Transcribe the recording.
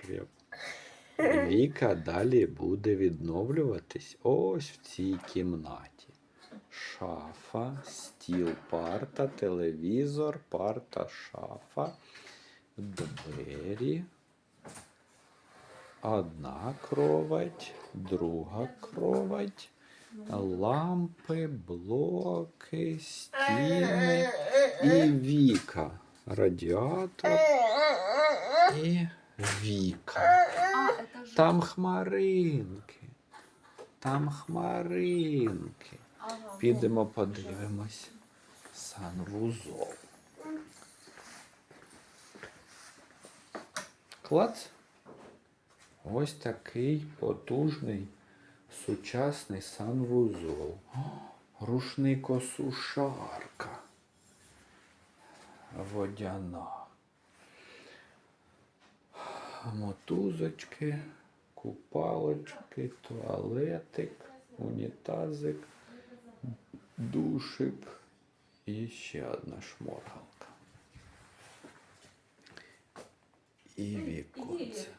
Скреп. Віка далі буде відновлюватись ось в цій кімнаті. Шафа, стіл, парта, телевізор, парта, шафа, двері. Одна кровать, друга кровать, лампи, блоки, стіни і віка. Радіатор віка. А, это. Там хмаринки. Там хмаринки. Ага, Підемо подивимось санвузол. Клац. Ось такий потужний сучасний санвузол. Рушникосушарка. Водяна. Мотузочки, купалочки, туалетик, унітазик, душик і ще одна шморгалка. І віконечко.